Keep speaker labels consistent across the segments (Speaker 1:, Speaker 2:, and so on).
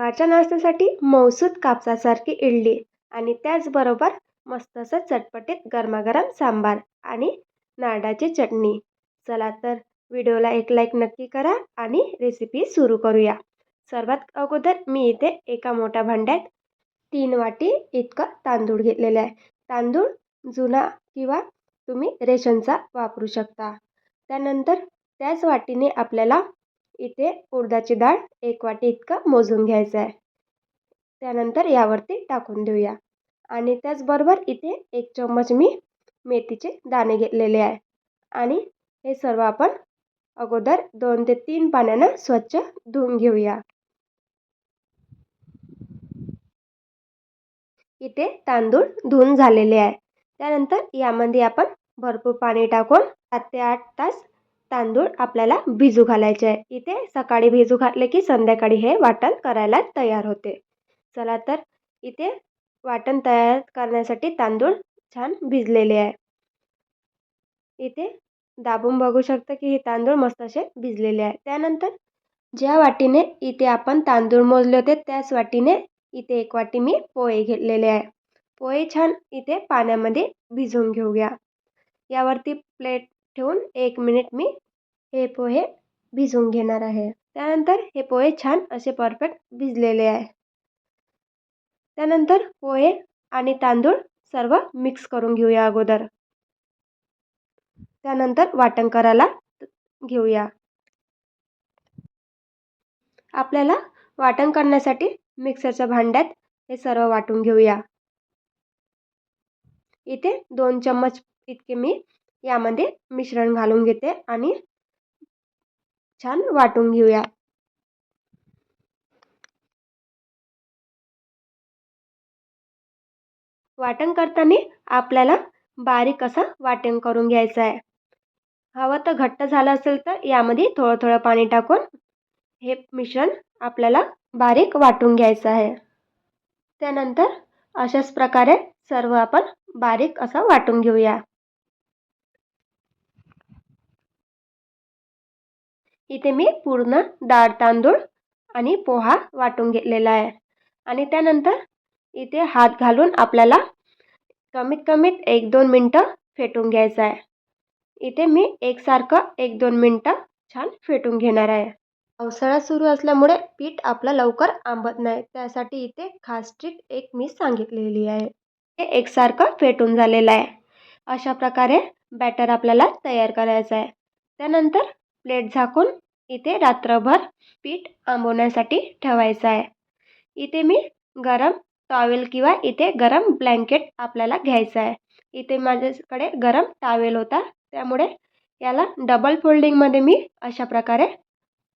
Speaker 1: सकाळच्या नाश्त्यासाठी मौसूद कापसासारखी इडली आणि त्याचबरोबर मस्त असं चटपटीत गरमागरम सांबार आणि नारळाची चटणी. चला तर व्हिडिओला एक लाईक नक्की करा आणि रेसिपी सुरू करूया. सर्वात अगोदर मी इथे एका मोठ्या भांड्यात तीन वाटी इतकं तांदूळ घेतलेलं आहे. तांदूळ जुना किंवा तुम्ही रेशनचा वापरू शकता. त्यानंतर त्याच वाटीने आपल्याला इथे उडदाची डाळ एक वाटी इतकं मोजून घ्यायचं आहे त्यानंतर यावरती टाकून देऊया. आणि त्याचबरोबर इथे एक चम्मच मी मेथीचे दाणे घेतलेले आहे. आणि हे सर्व आपण अगोदर दोन ते तीन पाण्यानं स्वच्छ धुवून घेऊया. इथे तांदूळ धुवून झालेले आहे. त्यानंतर यामध्ये आपण भरपूर पाणी टाकून सात ते आठ तास तांदूळ आपल्याला भिजू घालायचे आहे. इथे सकाळी भिजू घातले की संध्याकाळी हे वाटण करायला तयार होते. चला तर इथे वाटण तयार करण्यासाठी तांदूळ छान भिजलेले आहे. इथे दाबून बघू शकता की हे तांदूळ मस्त असे भिजलेले आहे. त्यानंतर ज्या वाटीने इथे आपण तांदूळ मोजले होते त्याच वाटीने इथे एक वाटी मी पोहे घेतलेले आहे. पोहे छान इथे पाण्यामध्ये भिजवून घेऊया. यावरती प्लेट ठेवून एक मिनिट मी हे पोहे भिजवून घेणार आहे. त्यानंतर हे पोहे छान असे परफेक्ट भिजलेले आहे. त्यानंतर पोहे आणि तांदूळ सर्व मिक्स करून घेऊया अगोदर. त्यानंतर वाटण करायला घेऊया. आपल्याला वाटण करण्यासाठी मिक्सरच्या भांड्यात हे सर्व वाटून घेऊया. इथे दोन चम्मच इतके मी यामध्ये मिश्रण घालून घेते आणि छान वाटून घेऊया. वाटण करताना आपल्याला बारीक असं वाटण करून घ्यायचं आहे. हवं तर घट्ट झालं असेल तर यामध्ये थोडं थोडं पाणी टाकून हे मिश्रण आपल्याला बारीक वाटून घ्यायचं आहे. त्यानंतर अशाच प्रकारे सर्व आपण बारीक असं वाटून घेऊया. इथे मी पूर्ण डाळ तांदूळ आणि पोहा वाटून घेतलेला आहे. आणि त्यानंतर इथे हात घालून आपल्याला कमीत कमीत एक दोन मिनटं फेटून घ्यायचं आहे. इथे मी एकसारखं एक दोन मिनटं छान फेटून घेणार आहे. पावसाळा सुरू असल्यामुळे पीठ आपलं लवकर आंबत नाही. त्यासाठी इथे खास ट्रिक एक मी सांगितलेली आहे. हे एकसारखं फेटून झालेलं आहे. अशा प्रकारे बॅटर आपल्याला तयार करायचं आहे. त्यानंतर प्लेट झाकून इथे रात्रभर पीठ आंबवण्यासाठी ठेवायचं आहे. इथे मी गरम टॉवेल किंवा इथे गरम ब्लँकेट आपल्याला घ्यायचं आहे. इथे माझ्याकडे गरम टॉवेल होता. त्यामुळे याला डबल फोल्डिंगमध्ये मी अशा प्रकारे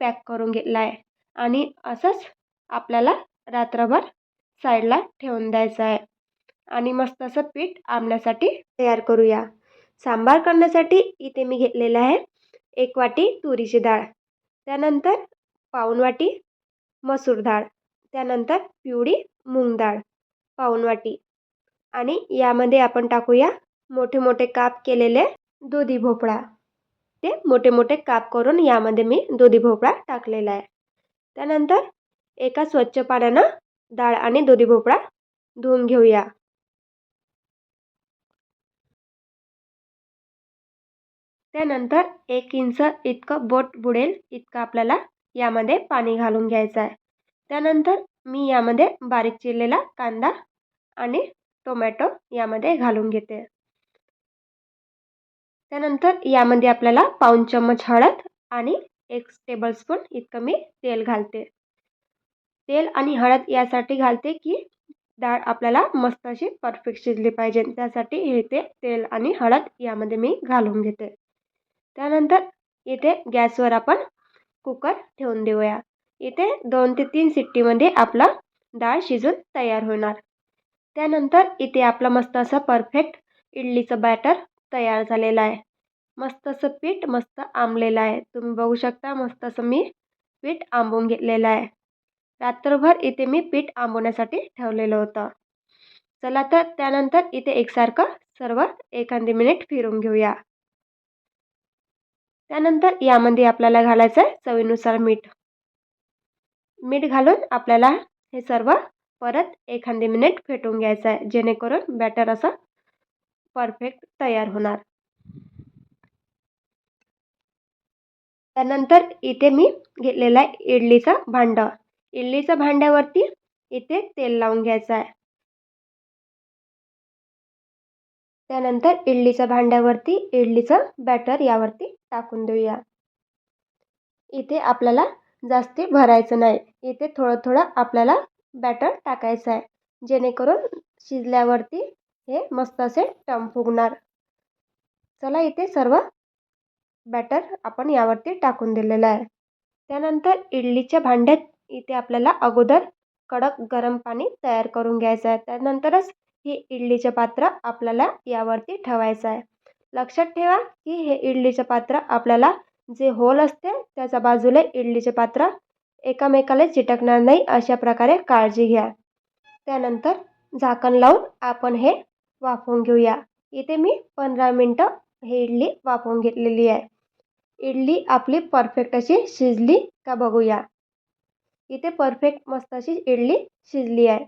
Speaker 1: पॅक करून घेतला आहे. आणि असंच आपल्याला रात्रभर साईडला ठेवून द्यायचं आहे. आणि मस्त असं पीठ आंबण्यासाठी तयार करूया. सांबार करण्यासाठी इथे मी घेतलेलं आहे एक वाटी तुरीची डाळ त्यानंतर पाऊण वाटी मसूर डाळ त्यानंतर पिवळी मूग डाळ पाऊण वाटी. आणि यामध्ये आपण टाकूया मोठे मोठे काप केलेले दुधी भोपळा. ते मोठे मोठे काप करून यामध्ये मी दुधी भोपळा टाकलेला आहे. त्यानंतर एका स्वच्छ पाण्यानं डाळ आणि दुधी भोपळा धुवून घेऊया. त्यानंतर एक इंच इतकं बोट बुडेल इतकं आपल्याला यामध्ये पाणी घालून घ्यायचं आहे. त्यानंतर मी यामध्ये बारीक चिरलेला कांदा आणि टोमॅटो यामध्ये घालून घेते. त्यानंतर यामध्ये आपल्याला पाऊन चम्मच हळद आणि एक टेबलस्पून इतकं मी तेल घालते. तेल आणि हळद यासाठी घालते की डाळ आपल्याला मस्त अशी परफेक्ट शिजली पाहिजे. त्यासाठी हे ते तेल आणि हळद यामध्ये मी घालून घेते. त्यानंतर इथे गॅसवर आपण कुकर ठेवून देऊया. इथे दोन ते तीन सिट्टीमध्ये आपला डाळ शिजून तयार होणार. त्यानंतर इथे आपला मस्त असं परफेक्ट इडलीचं बॅटर तयार झालेलं आहे. मस्त असं पीठ मस्त आंबलेलं आहे. तुम्ही बघू शकता मस्त असं मी पीठ आंबून घेतलेलं आहे. रात्रभर इथे मी पीठ आंबवण्यासाठी ठेवलेलं होतं. चला तर त्यानंतर इथे एकसारखं सर्व एखादी मिनिट फिरून घेऊया. त्यानंतर यामध्ये आपल्याला घालायचं आहे चवीनुसार मीठ. मीठ घालून आपल्याला हे सर्व परत एखादी मिनिट फेटून घ्यायचं आहे जेणेकरून बॅटर असं परफेक्ट तयार होणार. त्यानंतर इथे मी घेतलेला आहे इडलीचं भांडं. इडलीच्या भांड्यावरती इथे तेल लावून घ्यायचं आहे त्यानंतर इडलीच्या भांड्यावरती इडलीचं बॅटर यावरती टाकून देऊया. इथे आपल्याला जास्ती भरायचं नाही. इथे थोडं थोडं आपल्याला बॅटर टाकायचं आहे. जेणेकरून शिजल्यावरती हे मस्त असे टम फुगणार. चला इथे सर्व बॅटर आपण यावरती टाकून दिलेलं आहे. त्यानंतर इडलीच्या भांड्यात इथे आपल्याला अगोदर कडक गरम पाणी तयार करून घ्यायचं आहे. त्यानंतरच हे इडलीचं पात्र आपल्याला यावरती ठेवायचं आहे. लक्षात ठेवा की हे इडलीचं पात्र आपल्याला जे होल असते त्याच्या बाजूला इडलीचे पात्र एकामेकाला चिटकणार नाही अशा प्रकारे काळजी घ्या. त्यानंतर झाकण लावून आपण हे वाफवून घेऊया. इथे मी पंधरा मिनटं हे इडली वाफवून घेतलेली आहे. इडली आपली परफेक्ट अशी शिजली का बघूया. इथे परफेक्ट मस्त अशी इडली शिजली आहे.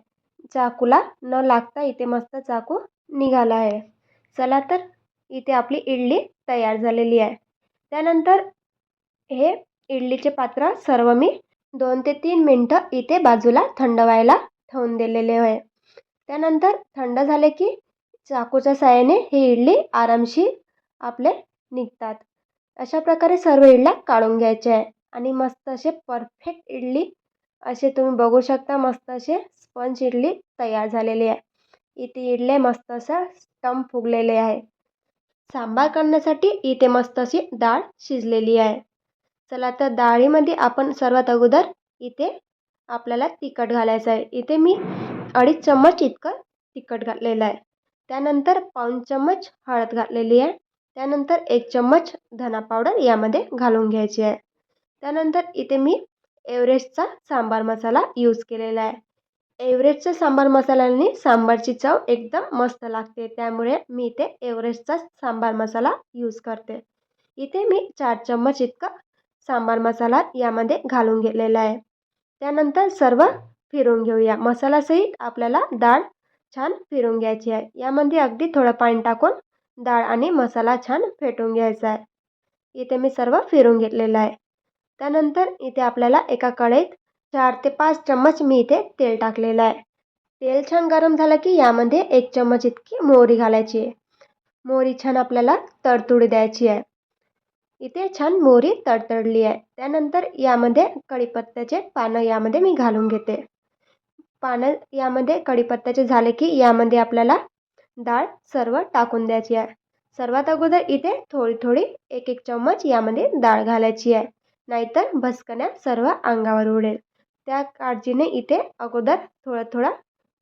Speaker 1: चाकूला न लागता इथे मस्त चाकू निघाला आहे. चला तर इथे आपली इडली तयार झालेली आहे. त्यानंतर हे इडलीचे पात्र सर्व मी दोन ते तीन मिनटं इथे बाजूला थंड व्हायला ठेवून दिलेले आहे. त्यानंतर थंड झाले की चाकूच्या साहाय्याने ही इडली आरामशीर आपले निघतात. अशा प्रकारे सर्व इडल्या काढून घ्यायच्या आहे. आणि मस्त असे परफेक्ट इडली असे तुम्ही बघू शकता मस्त असे स्पंज इडली तयार झालेली आहे. इथे इडले मस्त असं स्टंप फुगलेले आहे. सांबार करण्यासाठी इथे मस्त अशी डाळ शिजलेली आहे. चला तर डाळीमध्ये आपण सर्वात अगोदर इथे आपल्याला तिखट घालायचं आहे. इथे मी अडीच चम्मच इतकं तिखट घातलेलं आहे. त्यानंतर पाऊण चम्मच हळद घातलेली आहे. त्यानंतर एक चम्मच धना पावडर यामध्ये घालून घ्यायची आहे. त्यानंतर इथे मी एव्हरेस्टचा सांबार मसाला यूज केलेला आहे. एव्हरेस्टच्या सांबार मसाल्याने सांबारची चव एकदम मस्त लागते. त्यामुळे मी इथे एव्हरेस्टचा सांबार मसाला यूज करते. इथे मी चार चम्मच इतका सांबार मसाला यामध्ये घालून घेतलेला आहे. त्यानंतर सर्व फिरून घेऊया. मसालासहित आपल्याला डाळ छान फिरून घ्यायची आहे. यामध्ये अगदी थोडं पाणी टाकून डाळ आणि मसाला छान फेटून घ्यायचा आहे. इथे मी सर्व फिरून घेतलेलं आहे. त्यानंतर इथे आपल्याला एका कढईत चार ते पाच चम्मच मी इथे तेल टाकलेलं आहे. तेल छान गरम झालं की यामध्ये एक चम्मच इतकी मोहरी घालायची आहे. मोहरी छान आपल्याला तडतुडी द्यायची आहे. इथे छान मोहरी तडतडली आहे. त्यानंतर यामध्ये कढीपत्त्याचे पानं यामध्ये मी घालून घेते. पानं यामध्ये कढीपत्त्याचे झाले की यामध्ये आपल्याला डाळ सर्व टाकून द्यायची आहे. सर्वात अगोदर इथे थोडी थोडी एक एक चम्मच यामध्ये डाळ घालायची आहे. नाहीतर भस्कण्या सर्व अंगावर उडेल. त्या काळजीने इथे अगोदर थोडं थोडं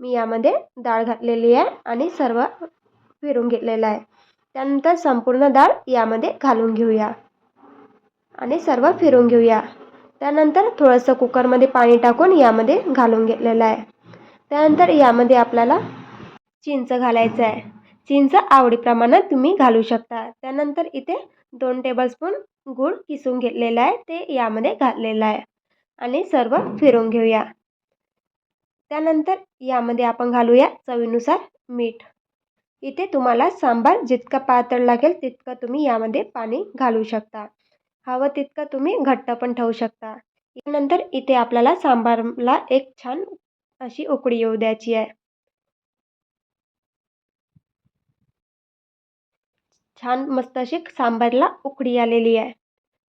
Speaker 1: मी यामध्ये डाळ घातलेली आहे आणि सर्व फिरून घेतलेलं आहे. त्यानंतर संपूर्ण डाळ यामध्ये घालून घेऊया. आणि सर्व फिरून घेऊया. त्यानंतर थोडंसं कुकरमध्ये पाणी टाकून यामध्ये घालून घेतलेलं आहे. त्यानंतर यामध्ये आपल्याला चिंच घालायचं आहे. चिंच आवडीप्रमाणे तुम्ही घालू शकता. त्यानंतर इथे दोन टेबलस्पून गूळ किसून घेतलेला आहे. ते यामध्ये घातलेलं आहे. आणि सर्व फिरून घेऊया. त्यानंतर यामध्ये आपण घालूया चवीनुसार मीठ. इथे तुम्हाला सांबार जितकं पातळ लागेल तितकं तुम्ही यामध्ये पाणी घालू शकता. हवं तितकं तुम्ही घट्ट पण ठेवू शकता. त्यानंतर इथे आपल्याला सांबारला एक छान अशी उकळी येऊ द्यायची आहे. छान मस्त अशी सांबारला उकळी आलेली आहे.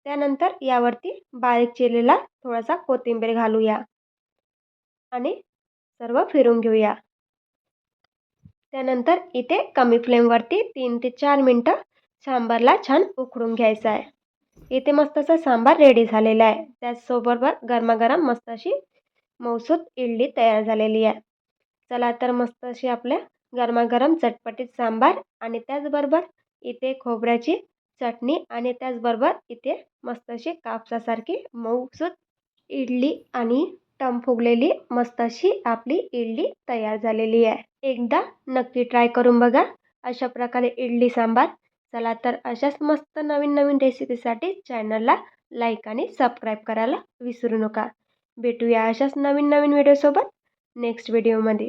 Speaker 1: त्यानंतर यावरती बारीक चिरलेला थोडासा कोथिंबीर घालूया आणि सर्व फिरून घेऊया. त्यानंतर इथे कमी फ्लेमवरती तीन ते चार मिनटं सांबारला छान उकळून घ्यायचं आहे. इथे मस्त असं सांबार रेडी झालेला आहे. त्याचसोबत गरमागरम मस्त अशी मौसूद इडली तयार झालेली आहे. चला तर मस्त अशी आपल्या गरमागरम चटपटीत सांबार आणि त्याचबरोबर इथे खोबऱ्याची चटणी आणि त्याचबरोबर इथे मस्त अशी कापसासारखी मऊसूत इडली आणि टम फुगलेली मस्त अशी आपली इडली तयार झालेली आहे. एकदा नक्की ट्राय करून बघा. अशा प्रकारे इडली सांबार. चला तर अशाच मस्त नवीन नवीन रेसिपीसाठी चॅनलला लाईक आणि सबस्क्राईब करायला विसरू नका. भेटूया अशाच नवीन नवीन व्हिडिओसोबत नेक्स्ट व्हिडिओमध्ये.